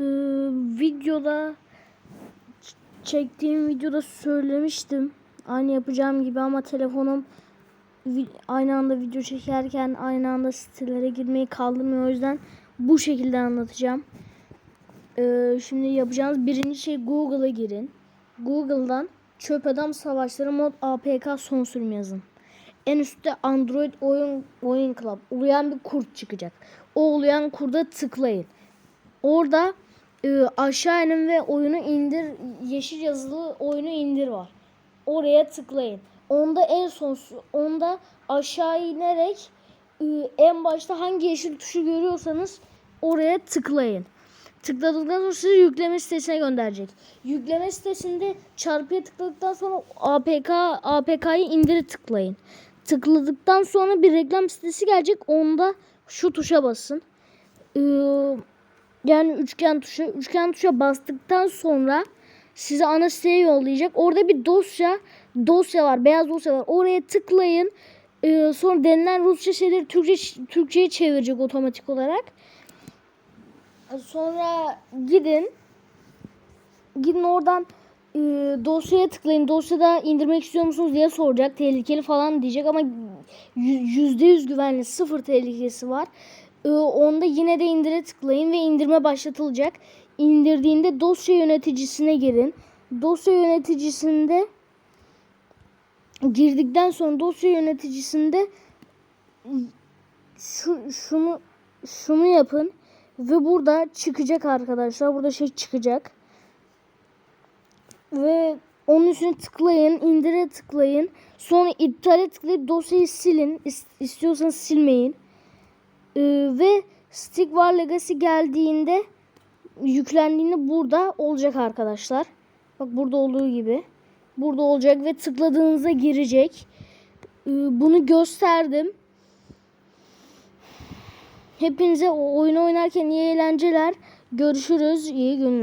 Ee, videoda çektiğim videoda söylemiştim. Aynı yapacağım gibi ama telefonum aynı anda video çekerken aynı anda sitelere girmeyi kaldırmıyor. O yüzden bu şekilde anlatacağım. Ee, şimdi yapacağınız birinci şey Google'a girin. Google'dan Çöp Adam Savaşları mod APK son sürüm yazın. En üstte Android oyun oyun club uluyan bir kurt çıkacak. O uluyan kurda tıklayın. Orada e, aşağı inin ve oyunu indir yeşil yazılı oyunu indir var. Oraya tıklayın. Onda en son onda aşağı inerek e, en başta hangi yeşil tuşu görüyorsanız oraya tıklayın. Tıkladıktan sonra sizi yükleme sitesine gönderecek. Yükleme sitesinde çarpıya tıkladıktan sonra APK APK'yı indir tıklayın. Tıkladıktan sonra bir reklam sitesi gelecek. Onda şu tuşa basın. Ee, yani üçgen tuşa. Üçgen tuşa bastıktan sonra sizi ana siteye yollayacak. Orada bir dosya dosya var. Beyaz dosya var. Oraya tıklayın. Ee, sonra denilen Rusça şeyleri Türkçe Türkçe'ye çevirecek otomatik olarak. Sonra gidin. Gidin oradan e, dosyaya tıklayın. Dosyada indirmek istiyor musunuz diye soracak. Tehlikeli falan diyecek ama yüzde yüz güvenli sıfır tehlikesi var. E, onda yine de indire tıklayın ve indirme başlatılacak. İndirdiğinde dosya yöneticisine girin. Dosya yöneticisinde girdikten sonra dosya yöneticisinde şu şunu şunu yapın ve burada çıkacak arkadaşlar. Burada şey çıkacak. Ve onun üstüne tıklayın, indire tıklayın. Sonra iptale tıklayıp dosyayı silin. İs- İstiyorsanız silmeyin. Ee, ve Stick War Legacy geldiğinde yüklendiğinde burada olacak arkadaşlar. Bak burada olduğu gibi. Burada olacak ve tıkladığınızda girecek. Ee, bunu gösterdim. Hepinize oyunu oynarken iyi eğlenceler. Görüşürüz. İyi günler.